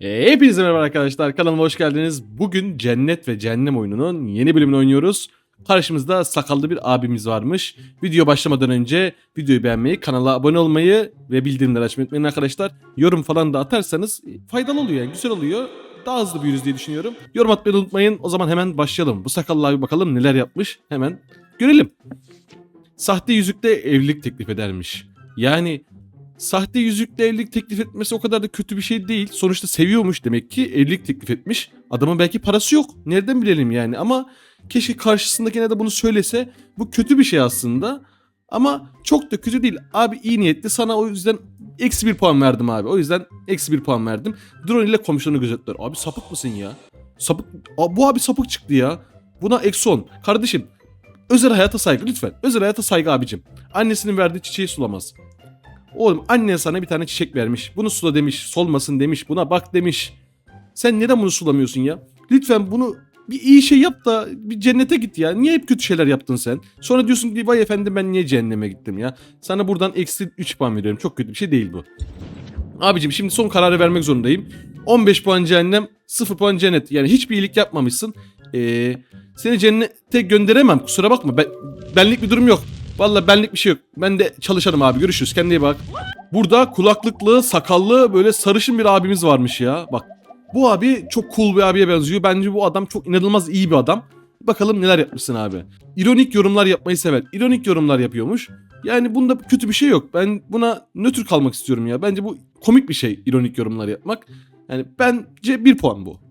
E, hepinize merhaba arkadaşlar. Kanalıma hoş geldiniz. Bugün Cennet ve Cehennem oyununun yeni bölümünü oynuyoruz. Karşımızda sakallı bir abimiz varmış. Video başlamadan önce videoyu beğenmeyi, kanala abone olmayı ve bildirimleri açmayı unutmayın arkadaşlar. Yorum falan da atarsanız faydalı oluyor yani güzel oluyor. Daha hızlı büyürüz diye düşünüyorum. Yorum atmayı unutmayın. O zaman hemen başlayalım. Bu sakallı abi bakalım neler yapmış. Hemen görelim. Sahte yüzükle evlilik teklif edermiş. Yani sahte yüzükle evlilik teklif etmesi o kadar da kötü bir şey değil. Sonuçta seviyormuş demek ki evlilik teklif etmiş. Adamın belki parası yok. Nereden bilelim yani ama keşke karşısındakine de bunu söylese. Bu kötü bir şey aslında. Ama çok da kötü değil. Abi iyi niyetli sana o yüzden eksi bir puan verdim abi. O yüzden eksi bir puan verdim. Drone ile komşularını gözetler. Abi sapık mısın ya? Sapık. Bu abi sapık çıktı ya. Buna eksi 10. Kardeşim özel hayata saygı lütfen. Özel hayata saygı abicim. Annesinin verdiği çiçeği sulamaz. Oğlum annen sana bir tane çiçek vermiş. Bunu sula demiş. Solmasın demiş. Buna bak demiş. Sen neden bunu sulamıyorsun ya? Lütfen bunu bir iyi şey yap da bir cennete git ya. Niye hep kötü şeyler yaptın sen? Sonra diyorsun ki vay efendim ben niye cehenneme gittim ya? Sana buradan eksi 3 puan veriyorum. Çok kötü bir şey değil bu. Abicim şimdi son kararı vermek zorundayım. 15 puan cehennem, 0 puan cennet. Yani hiçbir iyilik yapmamışsın. Ee, seni cennete gönderemem kusura bakma. Ben, benlik bir durum yok. Valla benlik bir şey yok. Ben de çalışalım abi. Görüşürüz. Kendine bak. Burada kulaklıklı, sakallı böyle sarışın bir abimiz varmış ya. Bak bu abi çok cool bir abiye benziyor. Bence bu adam çok inanılmaz iyi bir adam. Bakalım neler yapmışsın abi. İronik yorumlar yapmayı sever. İronik yorumlar yapıyormuş. Yani bunda kötü bir şey yok. Ben buna nötr kalmak istiyorum ya. Bence bu komik bir şey ironik yorumlar yapmak. Yani bence bir puan bu.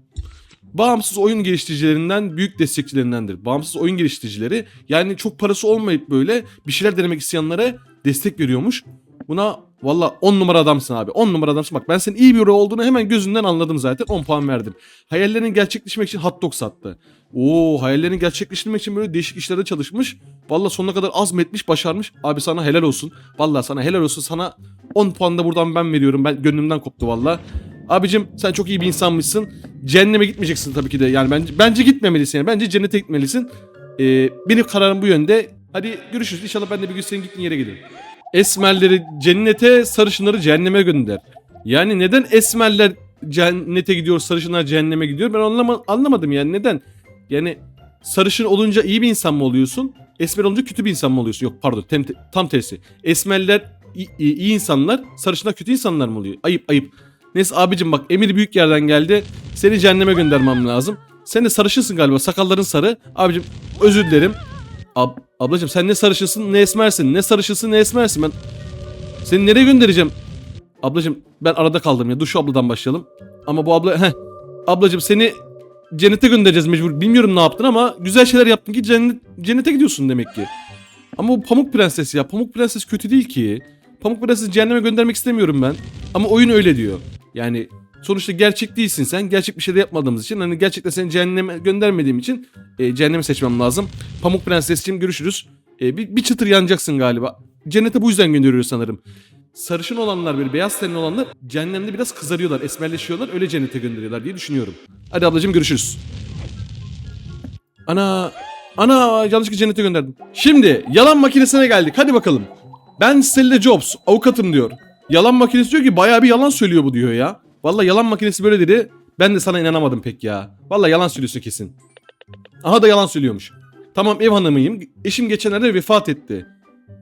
Bağımsız oyun geliştiricilerinden büyük destekçilerindendir. Bağımsız oyun geliştiricileri yani çok parası olmayıp böyle bir şeyler denemek isteyenlere destek veriyormuş. Buna valla 10 numara adamsın abi. 10 numara adamsın. Bak ben senin iyi biri olduğunu hemen gözünden anladım zaten. 10 puan verdim. Hayallerini gerçekleştirmek için hot dog sattı. Oo hayallerini gerçekleştirmek için böyle değişik işlerde çalışmış. Valla sonuna kadar azmetmiş, başarmış. Abi sana helal olsun. Valla sana helal olsun. Sana 10 puan da buradan ben veriyorum. Ben gönlümden koptu valla. Abicim sen çok iyi bir insanmışsın. Cehenneme gitmeyeceksin tabii ki de. Yani bence, bence gitmemelisin. Yani. Bence cennete gitmelisin. Ee, benim kararım bu yönde. Hadi görüşürüz. İnşallah ben de bir gün senin gittiğin yere gelirim. Esmerleri cennete, sarışınları cehenneme gönder. Yani neden esmerler cennete gidiyor, sarışınlar cehenneme gidiyor? Ben anlama, anlamadım yani neden? Yani sarışın olunca iyi bir insan mı oluyorsun? Esmer olunca kötü bir insan mı oluyorsun? Yok pardon tem, tam tersi. Esmerler iyi, iyi insanlar, sarışınlar kötü insanlar mı oluyor? Ayıp ayıp. Neyse abicim bak emir büyük yerden geldi. Seni cehenneme göndermem lazım. Sen de sarışınsın galiba. Sakalların sarı. Abicim özür dilerim. Ab ablacım sen ne sarışınsın ne esmersin. Ne sarışınsın ne esmersin. Ben seni nereye göndereceğim? Ablacım ben arada kaldım ya. Dur şu abladan başlayalım. Ama bu abla... Heh. Ablacım seni cennete göndereceğiz mecbur. Bilmiyorum ne yaptın ama güzel şeyler yaptın ki cennet, cennete gidiyorsun demek ki. Ama bu Pamuk Prenses ya. Pamuk Prenses kötü değil ki. Pamuk Prenses'i cehenneme göndermek istemiyorum ben. Ama oyun öyle diyor. Yani sonuçta gerçek değilsin sen. Gerçek bir şey de yapmadığımız için. Hani gerçekten seni cehenneme göndermediğim için e, cehennemi seçmem lazım. Pamuk Prenses'ciğim görüşürüz. E, bir, bir çıtır yanacaksın galiba. Cennete bu yüzden gönderiyor sanırım. Sarışın olanlar böyle beyaz tenli olanlar cehennemde biraz kızarıyorlar, esmerleşiyorlar. Öyle cennete gönderiyorlar diye düşünüyorum. Hadi ablacığım görüşürüz. Ana ana yanlışlıkla cennete gönderdim. Şimdi yalan makinesine geldik. Hadi bakalım. Ben Stella Jobs, avukatım diyor. Yalan makinesi diyor ki bayağı bir yalan söylüyor bu diyor ya. Vallahi yalan makinesi böyle dedi. Ben de sana inanamadım pek ya. Vallahi yalan söylüyorsun kesin. Aha da yalan söylüyormuş. Tamam ev hanımıyım. Eşim geçenlerde vefat etti.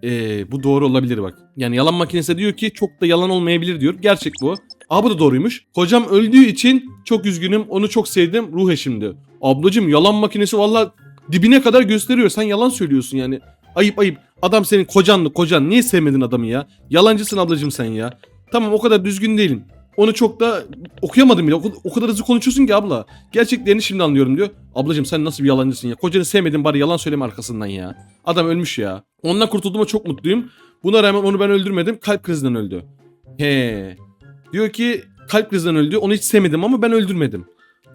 Ee, bu doğru olabilir bak. Yani yalan makinesi diyor ki çok da yalan olmayabilir diyor. Gerçek bu. Aa bu da doğruymuş. Kocam öldüğü için çok üzgünüm. Onu çok sevdim. Ruh eşimdi. Ablacım yalan makinesi vallahi dibine kadar gösteriyor. Sen yalan söylüyorsun yani. Ayıp ayıp. Adam senin kocanlı kocan. Niye sevmedin adamı ya? Yalancısın ablacım sen ya. Tamam o kadar düzgün değilim. Onu çok da okuyamadım bile. O, kadar hızlı konuşuyorsun ki abla. Gerçeklerini şimdi anlıyorum diyor. Ablacım sen nasıl bir yalancısın ya? Kocanı sevmedin bari yalan söyleme arkasından ya. Adam ölmüş ya. Ondan kurtulduğuma çok mutluyum. Buna rağmen onu ben öldürmedim. Kalp krizinden öldü. He. Diyor ki kalp krizinden öldü. Onu hiç sevmedim ama ben öldürmedim.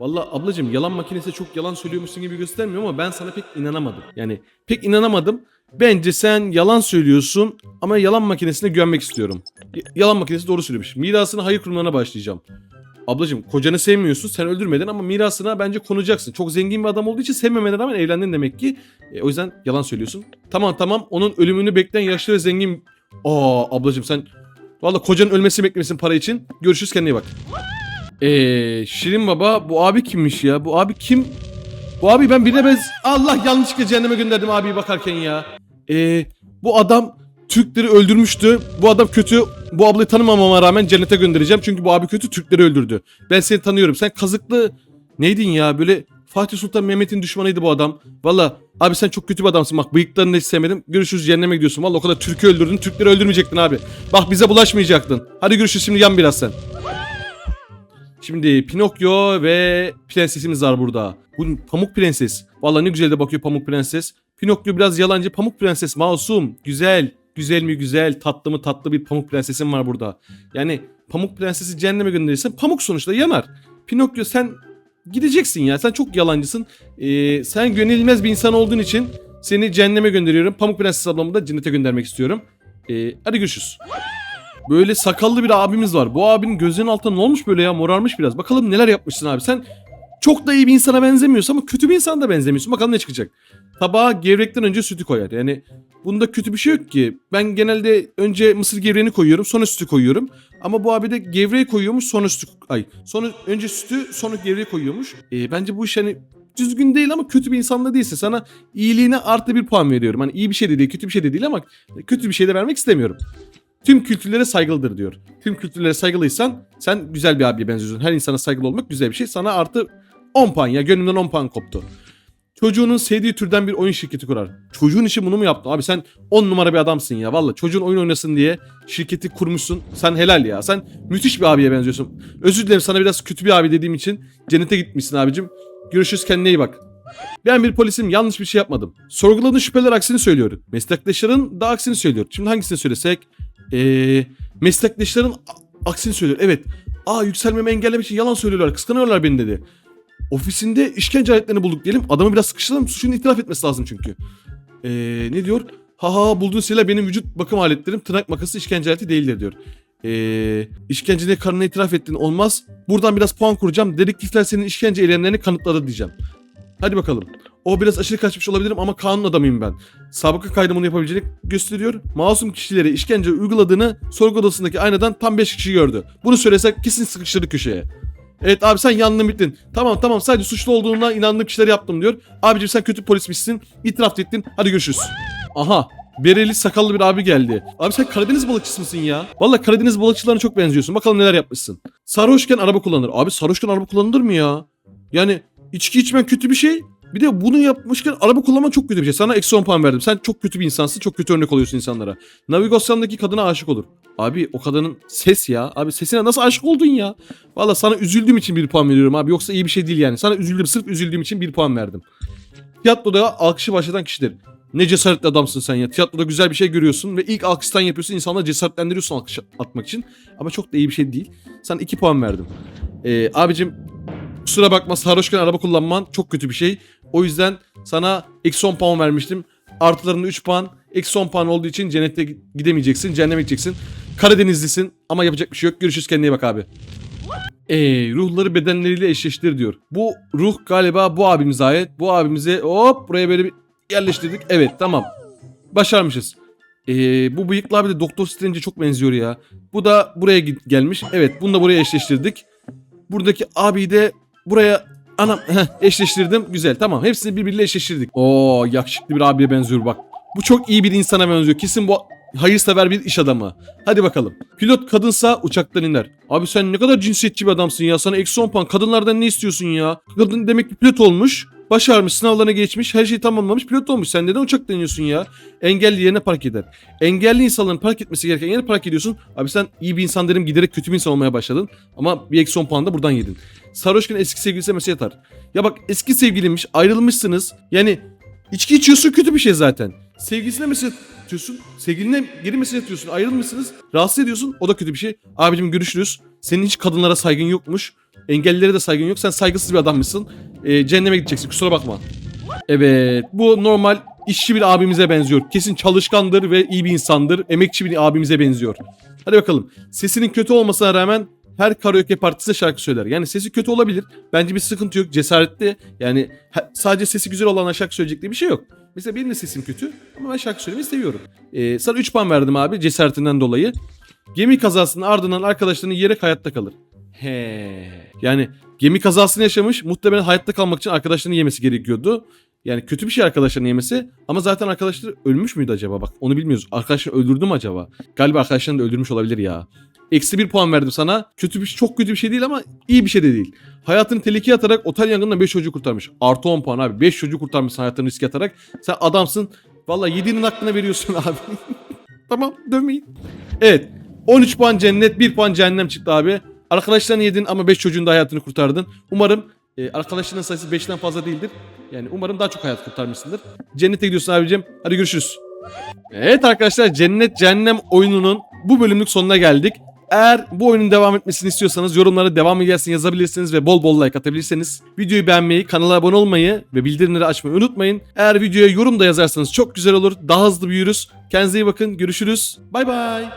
Vallahi ablacım yalan makinesi çok yalan söylüyormuşsun gibi göstermiyor ama ben sana pek inanamadım. Yani pek inanamadım. Bence sen yalan söylüyorsun ama yalan makinesine güvenmek istiyorum. Y- yalan makinesi doğru söylemiş. Mirasını hayır kurumlarına başlayacağım. Ablacım kocanı sevmiyorsun sen öldürmedin ama mirasına bence konacaksın. Çok zengin bir adam olduğu için sevmemene rağmen evlendin demek ki. E, o yüzden yalan söylüyorsun. Tamam tamam onun ölümünü bekleyen yaşlı ve zengin... Aa ablacım sen... Valla kocanın ölmesi beklemesin para için. Görüşürüz kendine iyi bak. Eee Şirin Baba bu abi kimmiş ya? Bu abi kim? Bu abi ben birine bez... Allah yanlışlıkla cehenneme gönderdim abiyi bakarken ya. Eee bu adam Türkleri öldürmüştü. Bu adam kötü. Bu ablayı tanımamama rağmen cennete göndereceğim. Çünkü bu abi kötü Türkleri öldürdü. Ben seni tanıyorum. Sen kazıklı neydin ya? Böyle Fatih Sultan Mehmet'in düşmanıydı bu adam. Valla abi sen çok kötü bir adamsın. Bak bıyıklarını hiç sevmedim. Görüşürüz cehenneme gidiyorsun. Valla o kadar Türk'ü öldürdün. Türkleri öldürmeyecektin abi. Bak bize bulaşmayacaktın. Hadi görüşürüz şimdi yan biraz sen. Şimdi Pinokyo ve prensesimiz var burada. Bu Pamuk Prenses. Vallahi ne güzel de bakıyor Pamuk Prenses. Pinokyo biraz yalancı. Pamuk Prenses masum, güzel. Güzel mi güzel, tatlı mı tatlı bir Pamuk Prensesim var burada. Yani Pamuk Prensesi cehenneme gönderirsen Pamuk sonuçta yanar. Pinokyo sen gideceksin ya. Sen çok yalancısın. Ee, sen gönülmez bir insan olduğun için seni cehenneme gönderiyorum. Pamuk Prenses ablamı da cennete göndermek istiyorum. Ee, hadi görüşürüz. Böyle sakallı bir abimiz var. Bu abinin gözünün altında ne olmuş böyle ya? Morarmış biraz. Bakalım neler yapmışsın abi. Sen çok da iyi bir insana benzemiyorsun ama kötü bir insana da benzemiyorsun. Bakalım ne çıkacak. Tabağa gevrekten önce sütü koyar. Yani bunda kötü bir şey yok ki. Ben genelde önce mısır gevreğini koyuyorum sonra sütü koyuyorum. Ama bu abi de gevreği koyuyormuş sonra sütü... Ay sonra önce sütü sonra gevreği koyuyormuş. Ee, bence bu iş hani düzgün değil ama kötü bir insan da değilse sana iyiliğine artı bir puan veriyorum. Hani iyi bir şey de değil kötü bir şey de değil ama kötü bir şey de vermek istemiyorum. Tüm kültürlere saygılıdır diyor. Tüm kültürlere saygılıysan sen güzel bir abiye benziyorsun. Her insana saygılı olmak güzel bir şey. Sana artı 10 puan ya gönlümden 10 puan koptu. Çocuğunun sevdiği türden bir oyun şirketi kurar. Çocuğun için bunu mu yaptın? Abi sen 10 numara bir adamsın ya. Valla çocuğun oyun oynasın diye şirketi kurmuşsun. Sen helal ya. Sen müthiş bir abiye benziyorsun. Özür dilerim sana biraz kötü bir abi dediğim için. Cennete gitmişsin abicim. Görüşürüz kendine iyi bak. Ben bir polisim yanlış bir şey yapmadım. Sorguladığın şüpheler aksini söylüyor. Meslektaşların da aksini söylüyor. Şimdi hangisini söylesek? Eee meslektaşların aksini söylüyor. Evet. Aa yükselmemi engellemek için yalan söylüyorlar. Kıskanıyorlar beni dedi. Ofisinde işkence aletlerini bulduk diyelim. Adamı biraz sıkıştıralım. Suçunu itiraf etmesi lazım çünkü. Eee ne diyor? Ha ha bulduğun şeyler benim vücut bakım aletlerim. Tırnak makası işkence aleti değildir diyor. Eee işkencene karnına itiraf ettin olmaz. Buradan biraz puan kuracağım. Dedektifler senin işkence eylemlerini kanıtladı diyeceğim. Hadi bakalım. O biraz aşırı kaçmış olabilirim ama kanun adamıyım ben. Sabıka kaydımını yapabileceğini gösteriyor. Masum kişilere işkence uyguladığını sorgu odasındaki aynadan tam 5 kişi gördü. Bunu söylesek kesin sıkıştırdı köşeye. Evet abi sen yandın bittin. Tamam tamam sadece suçlu olduğuna inandığım kişileri yaptım diyor. Abicim sen kötü polismişsin. İtiraf ettin. Hadi görüşürüz. Aha. Bereli sakallı bir abi geldi. Abi sen Karadeniz balıkçısı mısın ya? Valla Karadeniz balıkçılarına çok benziyorsun. Bakalım neler yapmışsın. Sarhoşken araba kullanır. Abi sarhoşken araba kullanılır mı ya? Yani içki içmen kötü bir şey. Bir de bunu yapmışken araba kullanman çok kötü bir şey. Sana eksi 10 puan verdim. Sen çok kötü bir insansın. Çok kötü örnek oluyorsun insanlara. Navigasyondaki kadına aşık olur. Abi o kadının ses ya. Abi sesine nasıl aşık oldun ya? Valla sana üzüldüğüm için bir puan veriyorum abi. Yoksa iyi bir şey değil yani. Sana üzüldüm. Sırf üzüldüğüm için bir puan verdim. Tiyatroda alkışı başlatan kişidir. Ne cesaretli adamsın sen ya. Tiyatroda güzel bir şey görüyorsun ve ilk alkıştan yapıyorsun. İnsanları cesaretlendiriyorsun alkış atmak için. Ama çok da iyi bir şey değil. Sana 2 puan verdim. Ee, abicim kusura bakma sarhoşken araba kullanman çok kötü bir şey. O yüzden sana eksi 10 puan vermiştim. Artılarında 3 puan. Eksi 10 puan olduğu için cennette gidemeyeceksin. Cehenneme gideceksin. Karadenizlisin ama yapacak bir şey yok. Görüşürüz kendine bak abi. Ee, ruhları bedenleriyle eşleştir diyor. Bu ruh galiba bu abimize ait. Bu abimize hop buraya böyle bir yerleştirdik. Evet tamam. Başarmışız. Ee, bu bıyıklı abi de Doktor Strange'e çok benziyor ya. Bu da buraya gelmiş. Evet bunu da buraya eşleştirdik. Buradaki abiyi de buraya anam eşleştirdim. Güzel tamam hepsini birbiriyle eşleştirdik. Oo yakışıklı bir abiye benziyor bak. Bu çok iyi bir insana benziyor. Kesin bu hayırsever bir iş adamı. Hadi bakalım. Pilot kadınsa uçaktan iner. Abi sen ne kadar cinsiyetçi bir adamsın ya. Sana eksi 10 puan. Kadınlardan ne istiyorsun ya? Kadın demek ki pilot olmuş. Başarmış, sınavlarına geçmiş, her şeyi tamamlamış, pilot olmuş. Sen neden uçaktan iniyorsun ya? Engelli yerine park eder. Engelli insanların park etmesi gereken yere park ediyorsun. Abi sen iyi bir insan derim giderek kötü bir insan olmaya başladın. Ama bir eksi 10 puan da buradan yedin. Sarhoşken eski sevgilisine mesaj atar. Ya bak eski sevgilinmiş, ayrılmışsınız. Yani içki içiyorsun kötü bir şey zaten. Sevgilisine mesaj atıyorsun. Sevgiline geri mesaj atıyorsun. Ayrılmışsınız. Rahatsız ediyorsun. O da kötü bir şey. Abicim görüşürüz. Senin hiç kadınlara saygın yokmuş. Engellilere de saygın yok. Sen saygısız bir adammışsın. Ee, cehenneme gideceksin. Kusura bakma. Evet. Bu normal işçi bir abimize benziyor. Kesin çalışkandır ve iyi bir insandır. Emekçi bir abimize benziyor. Hadi bakalım. Sesinin kötü olmasına rağmen her karaoke partisinde şarkı söyler. Yani sesi kötü olabilir. Bence bir sıkıntı yok. Cesaretli. Yani sadece sesi güzel olana şarkı söyleyecek diye bir şey yok. Mesela benim de sesim kötü ama ben şarkı söylemeyi seviyorum. Ee, sana 3 puan verdim abi cesaretinden dolayı. Gemi kazasının ardından arkadaşlarının yere hayatta kalır. He. Yani gemi kazasını yaşamış. Muhtemelen hayatta kalmak için arkadaşlarını yemesi gerekiyordu. Yani kötü bir şey arkadaşlarını yemesi. Ama zaten arkadaşları ölmüş müydü acaba? Bak onu bilmiyoruz. Arkadaşlarını öldürdü mü acaba? Galiba arkadaşlarını da öldürmüş olabilir ya. Eksi bir puan verdim sana. Kötü bir çok kötü bir şey değil ama iyi bir şey de değil. Hayatını tehlikeye atarak otel yangından 5 çocuğu kurtarmış. Artı 10 puan abi. 5 çocuğu kurtarmışsın hayatını riske atarak. Sen adamsın. Vallahi yediğinin aklına veriyorsun abi. tamam dövmeyin. Evet. 13 puan cennet 1 puan cehennem çıktı abi. Arkadaşlarını yedin ama 5 çocuğun da hayatını kurtardın. Umarım e, arkadaşların sayısı 5'ten fazla değildir. Yani umarım daha çok hayat kurtarmışsındır. Cennete gidiyorsun abicim. Hadi görüşürüz. Evet arkadaşlar Cennet Cehennem oyununun bu bölümlük sonuna geldik. Eğer bu oyunun devam etmesini istiyorsanız yorumlara devam gelsin yazabilirsiniz ve bol bol like atabilirsiniz. Videoyu beğenmeyi, kanala abone olmayı ve bildirimleri açmayı unutmayın. Eğer videoya yorum da yazarsanız çok güzel olur. Daha hızlı büyürüz. Kendinize iyi bakın. Görüşürüz. Bay bay.